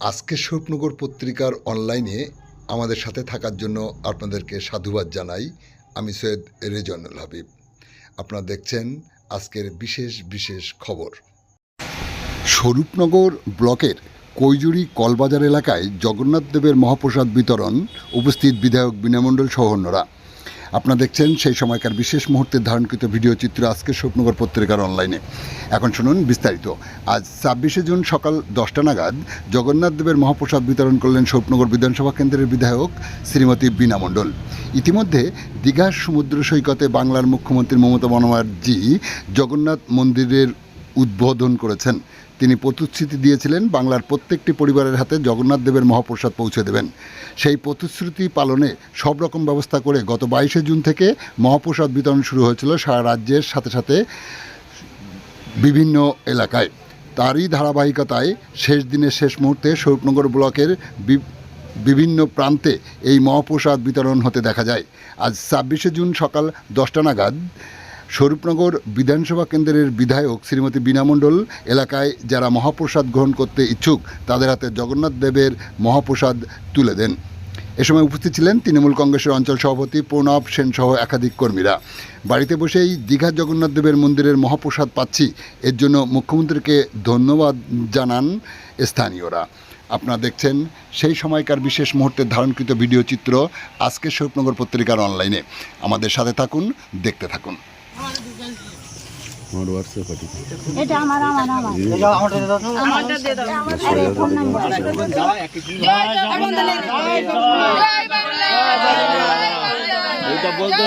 আজকে স্বপ্নগর পত্রিকার অনলাইনে আমাদের সাথে থাকার জন্য আপনাদেরকে সাধুবাদ জানাই। আমি সৈয়দ রেজনুল হাবিব। আপনারা দেখছেন আজকের বিশেষ বিশেষ খবর। স্বরূপনগর ব্লকের কৈজুরি কলবাজার এলাকায় জগন্নাথ দেবের মহাপ্রসাদ বিতরণ উপস্থিত বিধায়ক বিনামণ্ডল সহ অন্যরা। আপনারা দেখছেন সেই সময়কার বিশেষ মুহূর্তের ধারণকৃত ভিডিও চিত্র আজকে স্বপ্নগর পত্রিকার অনলাইনে এখন শুনুন বিস্তারিত। আজ ছাব্বিশে জুন সকাল দশটা নাগাদ জগন্নাথ দেবের মহাপ্রসাদ বিতরণ করলেন স্বপ্নগর বিধানসভা কেন্দ্রের বিধায়ক শ্রীমতী বীণা মণ্ডল। ইতিমধ্যে দীঘার সমুদ্র সৈকতে বাংলার মুখ্যমন্ত্রী মমতা বন্দ্যোপাধ্যায়জি জগন্নাথ মন্দিরের উদ্বোধন করেছেন। তিনি প্রতিশ্রুতি দিয়েছিলেন বাংলার প্রত্যেকটি পরিবারের হাতে জগন্নাথ দেবের মহাপ্রসাদ পৌঁছে দেবেন। সেই প্রতিশ্রুতি পালনে সব রকম ব্যবস্থা করে গত বাইশে জুন থেকে মহাপ্রসাদ বিতরণ শুরু হয়েছিল সারা রাজ্যের সাথে সাথে বিভিন্ন এলাকায়। তারই ধারাবাহিকতায় শেষ দিনের শেষ মুহূর্তে স্বরূপনগর ব্লকের বিভিন্ন প্রান্তে এই মহাপ্রসাদ বিতরণ হতে দেখা যায়। আজ ছাব্বিশে জুন সকাল দশটা নাগাদ স্বরূপনগর বিধানসভা কেন্দ্রের বিধায়ক শ্রীমতী বীণা মণ্ডল এলাকায় যারা মহাপ্রসাদ গ্রহণ করতে ইচ্ছুক, তাদের হাতে জগন্নাথ দেবের মহাপ্রসাদ তুলে দেন। এ সময় উপস্থিত ছিলেন তৃণমূল কংগ্রেসের অঞ্চল সভাপতি প্রণব সেন সহ একাধিক কর্মীরা। বাড়িতে বসেই দীঘা জগন্নাথ দেবের মন্দিরের মহাপ্রসাদ পাচ্ছি। এর জন্য মুখ্যমন্ত্রীকে ধন্যবাদ জানান স্থানীয়রা। আপনারা দেখছেন সেই সময়কার বিশেষ মুহূর্তের ধারণকৃত ভিডিও চিত্র আজকের স্বরূপনগর পত্রিকার অনলাইনে। আমাদের সাথে থাকুন, দেখতে থাকুন। আমার হোয়াটসঅ্যাপ পাঠিয়ে এটা আমার আমার আমার আমারটা দিয়ে দাও আরে ফোন নাম্বার এটা বলতে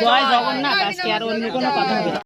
জয় জগন্নাথ আজকে আর অন্য কোনো কথা হবে না।